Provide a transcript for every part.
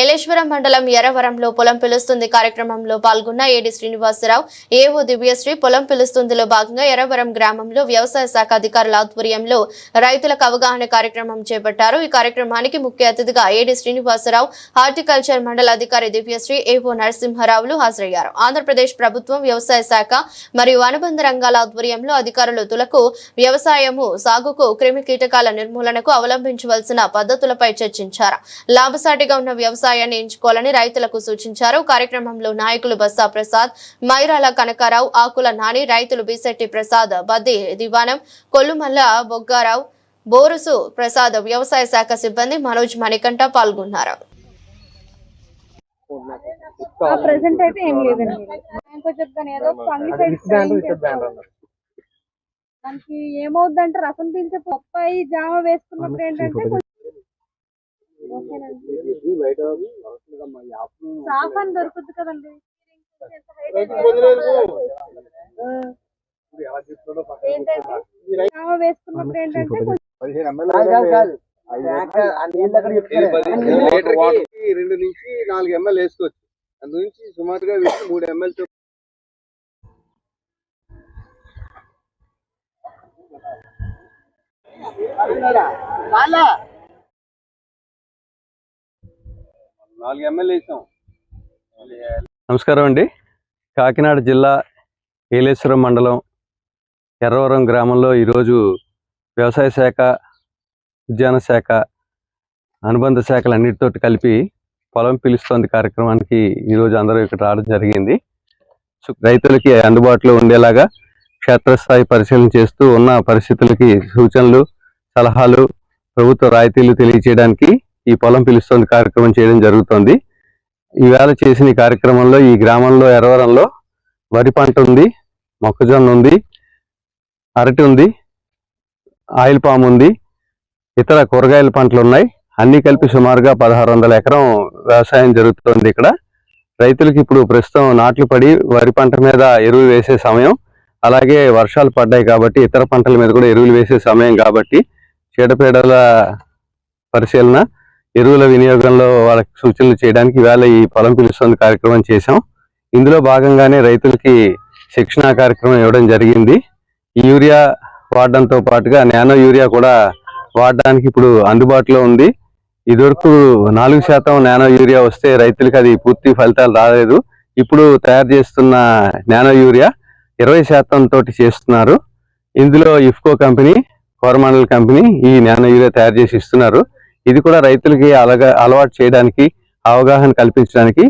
ఏలేశ్వరం మండలం ఎర్రవరంలో పొలం పిలుస్తుంది కార్యక్రమంలో పాల్గొన్న ఏడి శ్రీనివాసరావు ఏవో దివ్యశ్రీ పొలం పిలుస్తుందిలో భాగంగా ఎర్రవరం గ్రామంలో వ్యవసాయ శాఖ అధికారుల ఆధ్వర్యంలో రైతులకు అవగాహన కార్యక్రమం చేపట్టారు. ఈ కార్యక్రమానికి ముఖ్య అతిథిగా ఏడి శ్రీనివాసరావు హార్టికల్చర్ మండల అధికారి దివ్యశ్రీ ఏవో నరసింహారావులు హాజరయ్యారు. ఆంధ్రప్రదేశ్ ప్రభుత్వం వ్యవసాయ శాఖ మరియు అనుబంధ రంగాల ఆధ్వర్యంలో అధికారులు తులకు వ్యవసాయము సాగుకు క్రిమి కీటకాల నిర్మూలనకు అవలంబించవలసిన పద్ధతులపై చర్చించారు. లాభసాటిగా ఉన్న వ్యవసాయాన్ని ఎంచుకోవాలని రైతులకు సూచించారు. కార్యక్రమంలో నాయకులు బస్సా ప్రసాద్ మైరాల కనకారావు ఆకుల నాని రైతులు బిశెట్టి ప్రసాద్ బద్ది దివానం కొల్లుమల్ల బొగ్గారావు బోరుసు ప్రసాద్ వ్యవసాయ శాఖ సిబ్బంది మనోజ్ మణికంఠ పాల్గొన్నారు. ప్రెసెంట్ అయితే ఏం లేదండి. ఇంకో చెప్తాను ఏదో ఫంగిసైడ్ దానికి ఏమవుద్దంటే రసం పీల్చే పప్పాయి జామ వేసుకున్నప్పుడు ఏంటంటే కొంచెం ఓకేనండి. సాఫ్ అని దొరుకుతుంది కదండి. వేసుకున్నప్పుడు ఏంటంటే రెండు నుంచి నాలుగు ఎంఎల్ వేసుకోవచ్చు. అందు నుంచి సుమారుగా వీటికి మూడు ఎంఎల్ నాలుగు ఎమ్మెల్యే నమస్కారం అండి. కాకినాడ జిల్లా ఏలేశ్వరం మండలం ఎర్రవరం గ్రామంలో ఈరోజు వ్యవసాయ శాఖ ఉద్యాన శాఖ అనుబంధ శాఖలు అన్నిటితో కలిపి పొలం పిలుస్తోంది కార్యక్రమానికి ఈరోజు అందరూ ఇక్కడ రావడం జరిగింది. రైతులకి అందుబాటులో ఉండేలాగా క్షేత్రస్థాయి పరిశీలన చేస్తూ ఉన్న పరిస్థితులకి సూచనలు సలహాలు ప్రభుత్వ రాయితీలు తెలియచేయడానికి ఈ పొలం పిలుస్తోంది కార్యక్రమం చేయడం జరుగుతోంది. ఈవేళ చేసిన ఈ కార్యక్రమంలో ఈ గ్రామంలో ఎరవరంలో వరి పంట ఉంది మొక్కజొన్న ఉంది అరటి ఉంది ఆయిల్ పామ్ ఉంది ఇతర కూరగాయల పంటలు ఉన్నాయి. అన్నీ కలిపి సుమారుగా పదహారు వందల ఎకరం వ్యవసాయం జరుగుతుంది ఇక్కడ. రైతులకి ఇప్పుడు ప్రస్తుతం నాట్లు పడి వరి పంట మీద ఎరువులు వేసే సమయం. అలాగే వర్షాలు పడ్డాయి కాబట్టి ఇతర పంటల మీద కూడా ఎరువులు వేసే సమయం కాబట్టి చీడపీడల పరిశీలన ఎరువుల వినియోగంలో వాళ్ళకి సూచనలు చేయడానికి ఇవాళ ఈ పొలం పిలుస్తుంది కార్యక్రమం చేశాం. ఇందులో భాగంగానే రైతులకి శిక్షణా కార్యక్రమం ఇవ్వడం జరిగింది. ఈ యూరియా వాడడంతో పాటుగా నానో యూరియా కూడా వాడడానికి ఇప్పుడు అందుబాటులో ఉంది. ఇదివరకు నాలుగు శాతం నానో యూరియా వస్తే రైతులకి అది పూర్తి ఫలితాలు రాలేదు. ఇప్పుడు తయారు చేస్తున్న నానో యూరియా ఇరవై శాతం తోటి చేస్తున్నారు. ఇందులో ఇఫ్కో కంపెనీ కోరమండల్ కంపెనీ ఈ నానో యూరియా తయారు చేసి ఇస్తున్నారు. ఇది కూడా రైతులకి అలగా అలవాటు చేయడానికి అవగాహన కల్పించడానికి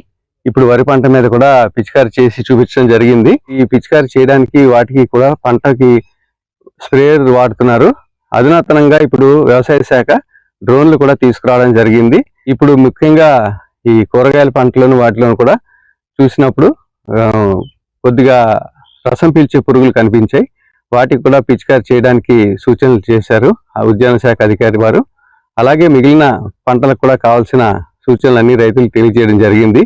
ఇప్పుడు వరి పంట మీద కూడా పిచికారి చేసి చూపించడం జరిగింది. ఈ పిచికారి చేయడానికి వాటికి కూడా పంటకి స్ప్రేయర్ వాడుతున్నారు. అధునాతనంగా ఇప్పుడు వ్యవసాయ శాఖ డ్రోన్లు కూడా తీసుకురావడం జరిగింది. ఇప్పుడు ముఖ్యంగా ఈ కూరగాయల పంటలను వాటిలోను కూడా చూసినప్పుడు కొద్దిగా రసం పీల్చే పురుగులు కనిపించాయి. వాటికి కూడా పిచికారి చేయడానికి సూచనలు చేశారు ఆ ఉద్యాన శాఖ అధికారి వారు. అలాగే మిగిలిన పంటలకు కూడా కావాల్సిన సూచనలన్నీ రైతులు తెలియజేయడం జరిగింది.